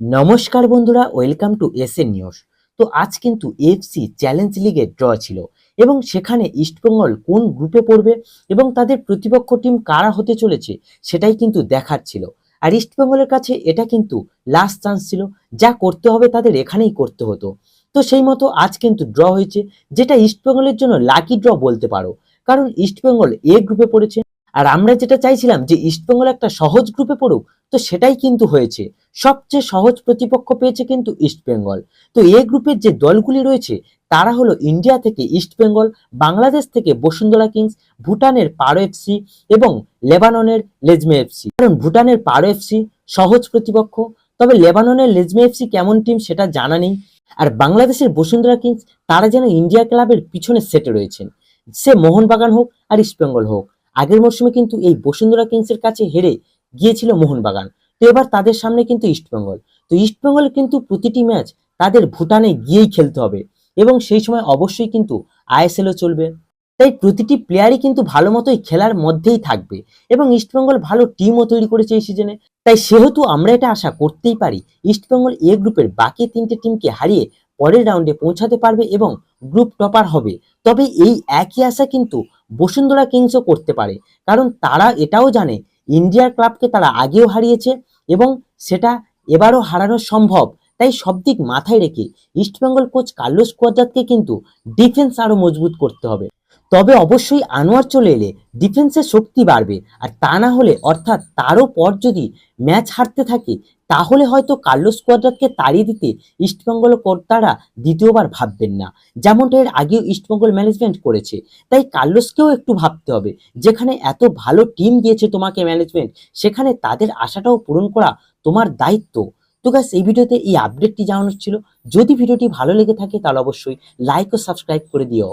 নমস্কার বন্ধুরা, welcome to S N news. তো আজ কিন্তু এফসি চ্যালেঞ্জ লিগের ড্র ছিল এবং সেখানে ইস্টবেঙ্গল কোন গ্রুপে পড়বে এবং তাদের প্রতিপক্ষ টিম কারা হতে চলেছে সেটাই কিন্তু দেখার ছিল। আর ইস্টবেঙ্গলের কাছে এটা কিন্তু লাস্ট চান্স ছিল, যা করতে হবে তাদের এখানেই করতে হতো। তো সেই মতো আজ কিন্তু ড্র হয়েছে, যেটা ইস্টবেঙ্গলের জন্য লাকি ড্র বলতে পারো, কারণ ইস্টবেঙ্গল এ গ্রুপে পড়েছে। আর আমরা যেটা চাইছিলাম যে ইস্টবেঙ্গল একটা সহজ গ্রুপে পড়ুক তো সেটাই কিন্তু হয়েছে। সবচেয়ে সহজ প্রতিপক্ষ পেয়েছে কিন্তু ইস্টবেঙ্গল তো এ গ্রুপের যে দলগুলি রয়েছে, তারা হলো ইন্ডিয়া থেকে ইস্টবেঙ্গল বাংলাদেশ থেকে বসুন্ধরা কিংস, ভুটানের পারো এফসি এবং লেবাননের লেজমে এফসি কারণ ভুটানের পারো এফসি সহজ প্রতিপক্ষ, তবে লেবাননের লেজমে এফসি কেমন টিম সেটা জানা নেই। আর বাংলাদেশের বসুন্ধরা কিংস, তারা যেন ইন্ডিয়া ক্লাবের পিছনে সেটে রয়েছেন। সে মোহনবাগান হোক আর ইস্টবেঙ্গল হোক। আগের মরশুমে কিন্তু এই বসুন্ধরা কিংসের কাছে হেরে গিয়েছিল মোহনবাগান। তো এবার তাদের সামনে কিন্তু ইস্টবেঙ্গল তো ইস্টবেঙ্গল কিন্তু প্রতিটি ম্যাচ তাদের ভুটানে গিয়েই খেলতে হবে। এবং সেই সময় অবশ্যই কিন্তু আইএসএলও চলবে। তাই প্রতিটি প্লেয়ারই কিন্তু ভালো মতোই খেলার মধ্যেই থাকবে। এবং ইস্টবেঙ্গল ভালো টিমও তৈরি করেছে এই সিজনে তাই সেহেতু আমরা এটা আশা করতেই পারি ইস্টবেঙ্গল এ গ্রুপের বাকি তিনটে টিমকে হারিয়ে পরের রাউন্ডে পৌঁছাতে পারবে এবং গ্রুপ টপার হবে। তবে এই একই আশা কিন্তু বসুন্ধরা কিংসও করতে পারে। কারণ তারা এটাও জানে ইন্ডিয়ার ক্লাবকে তারা আগেও হারিয়েছে এবং সেটা এবারও হারানো সম্ভব। তাই সব দিক মাথায় রেখে ইস্টবেঙ্গল কোচ কার্লোস কোয়াদ্রাতকে কিন্তু ডিফেন্স আরও মজবুত করতে হবে। তবে অবশ্যই আনোয়ার চলে এলে ডিফেন্সের শক্তি বাড়বে। আর তা না হলে অর্থাৎ তারও পর যদি ম্যাচ হারতে থাকে তাহলে হয়তো কার্লোস কোয়াদ্রাতকে তাড়িয়ে দিতে ইস্টবেঙ্গল কর্তারা দ্বিতীয়বার ভাববেন না। যেমনটা এর আগেও ইস্টবেঙ্গল ম্যানেজমেন্ট করেছে। তাই কার্লোসকেও একটু ভাবতে হবে, যেখানে এত ভালো টিম দিয়েছে তোমাকে ম্যানেজমেন্ট, সেখানে তাদের আশাটাও পূরণ করা তোমার দায়িত্ব। তো গাছ এই ভিডিওতে এই আপডেটটি জানানোর ছিল। যদি ভিডিওটি ভালো লেগে থাকে তাহলে অবশ্যই লাইক ও সাবস্ক্রাইব করে দিও।